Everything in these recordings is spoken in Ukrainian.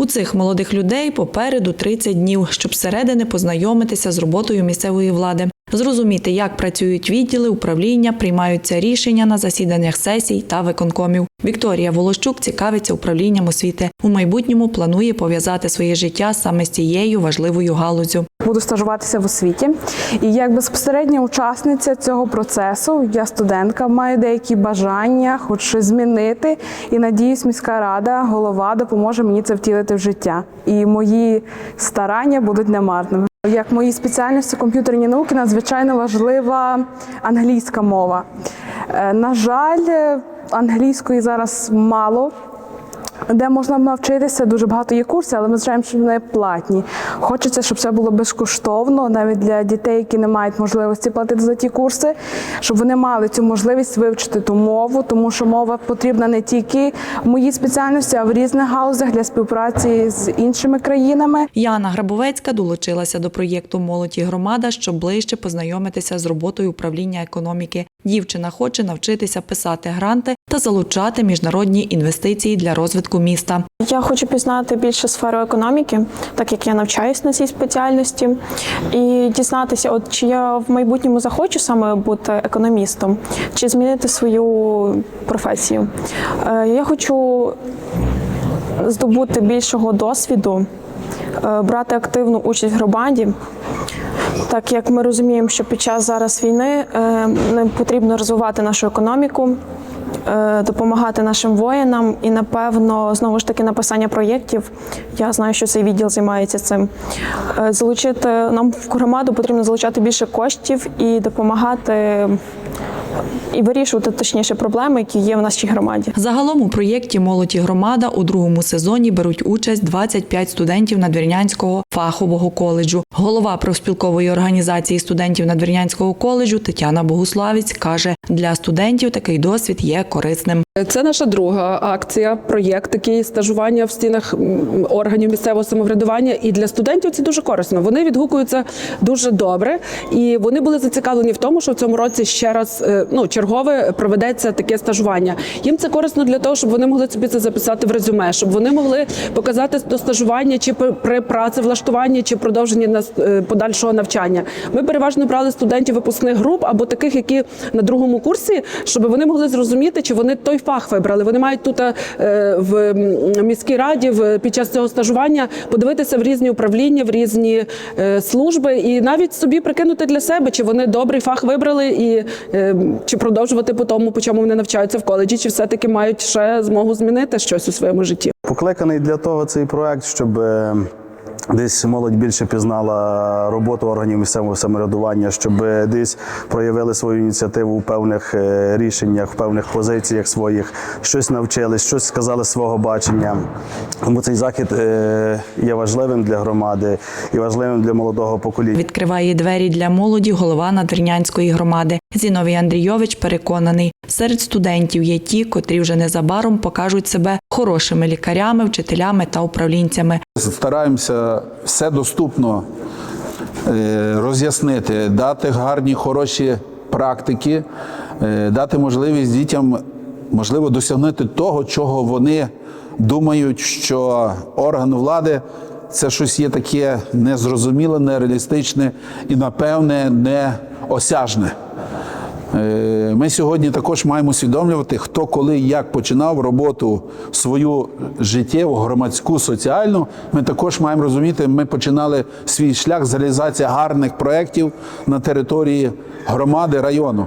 У цих молодих людей попереду 30 днів, щоб зсередини познайомитися з роботою місцевої влади, зрозуміти, як працюють відділи, управління, приймаються рішення на засіданнях сесій та виконкомів. Вікторія Волощук цікавиться управлінням освіти. У майбутньому планує пов'язати своє життя саме з цією важливою галузю. Буду стажуватися в освіті. І як безпосередня учасниця цього процесу, я студентка, маю деякі бажання, хочу щось змінити. І надіюсь, міська рада, голова допоможе мені це втілити в життя. І мої старання будуть немарними. Як моїй спеціальності комп'ютерні науки надзвичайно важлива англійська мова. Е, На жаль, англійської зараз мало. Де можна навчитися, дуже багато є курсів, але ми звичайно, що вони платні. Хочеться, щоб це було безкоштовно, навіть для дітей, які не мають можливості платити за ті курси, щоб вони мали цю можливість вивчити ту мову, тому що мова потрібна не тільки в моїй спеціальності, а в різних галузях для співпраці з іншими країнами. Яна Грабовецька долучилася до проєкту Молодь і громада, щоб ближче познайомитися з роботою управління економіки. Дівчина хоче навчитися писати гранти та залучати міжнародні інвестиції для розвитку міста. Я хочу пізнати більше сферу економіки, так як я навчаюсь на цій спеціальності, і дізнатися, от чи я в майбутньому захочу саме бути економістом, чи змінити свою професію. Е, Я хочу здобути більшого досвіду, е, брати активну участь в громаді. Так як ми розуміємо, що під час зараз війни е, нам потрібно розвивати нашу економіку, допомагати нашим воїнам і, напевно, знову ж таки написання проєктів. Я знаю, що цей відділ займається цим. Е, Залучити нам в громаду потрібно залучати більше коштів і допомагати і вирішувати точніше проблеми, які є в нашій громаді. Загалом у проєкті Молодь і громада у другому сезоні беруть участь 25 студентів Надвірнянського фахового коледжу. Голова профспілкової організації студентів Надвірнянського коледжу Тетяна Богуславець каже, для студентів такий досвід є корисним. Це наша друга акція, проєкт такий стажування в стінах органів місцевого самоврядування. І для студентів це дуже корисно. Вони відгукуються дуже добре, і вони були зацікавлені в тому, що в цьому році ще раз е, ну чергове проведеться таке стажування. Їм це корисно для того, щоб вони могли собі це записати в резюме, щоб вони могли показати до стажування чи при- працевлаштуванні, чи продовженні нас- е, подальшого навчання. Ми переважно брали студентів випускних груп або таких, які на другому курсі, щоб вони могли зрозуміти, чи вони той фах вибрали. Вони мають тут е, в міській раді в під час цього стажування подивитися в різні управління, в різні е, служби і навіть собі прикинути для себе, чи вони добрий фах вибрали, і чи продовжувати по тому, по чому вони навчаються в коледжі, чи все-таки мають ще змогу змінити щось у своєму житті. Покликаний для того цей проект, щоб е, десь молодь більше пізнала роботу органів місцевого самоврядування, щоб десь проявили свою ініціативу в певних е, рішеннях, в певних позиціях своїх, щось навчились, щось сказали свого бачення. Тому цей захід е, є важливим для громади і важливим для молодого покоління. Відкриває двері для молоді голова Надвірнянської громади. Зіновій Андрійович переконаний, серед студентів є ті, котрі вже незабаром покажуть себе хорошими лікарями, вчителями та управлінцями. Стараємося все доступно е, роз'яснити, дати гарні, хороші практики, е, дати можливість дітям, можливо, досягнути того, чого вони думають, що орган влади це щось є таке незрозуміле, нереалістичне і, напевне, неосяжне. Е, Ми сьогодні також маємо усвідомлювати, хто коли і як починав роботу свою життєву, громадську, соціальну. Ми також маємо розуміти, ми починали свій шлях з реалізації гарних проєктів на території громади, району.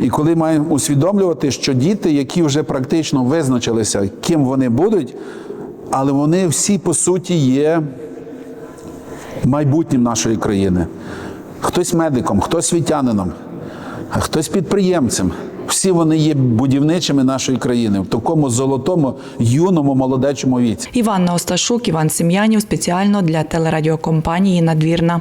І коли маємо усвідомлювати, що діти, які вже практично визначилися, ким вони будуть, але вони всі по суті є майбутнім нашої країни. Хтось медиком, хтось світянином, а хтось підприємцем. Всі вони є будівничими нашої країни в такому золотому, юному, молодечому віці. Іванна Осташук, Іван Сем'янів спеціально для телерадіокомпанії Надвірна.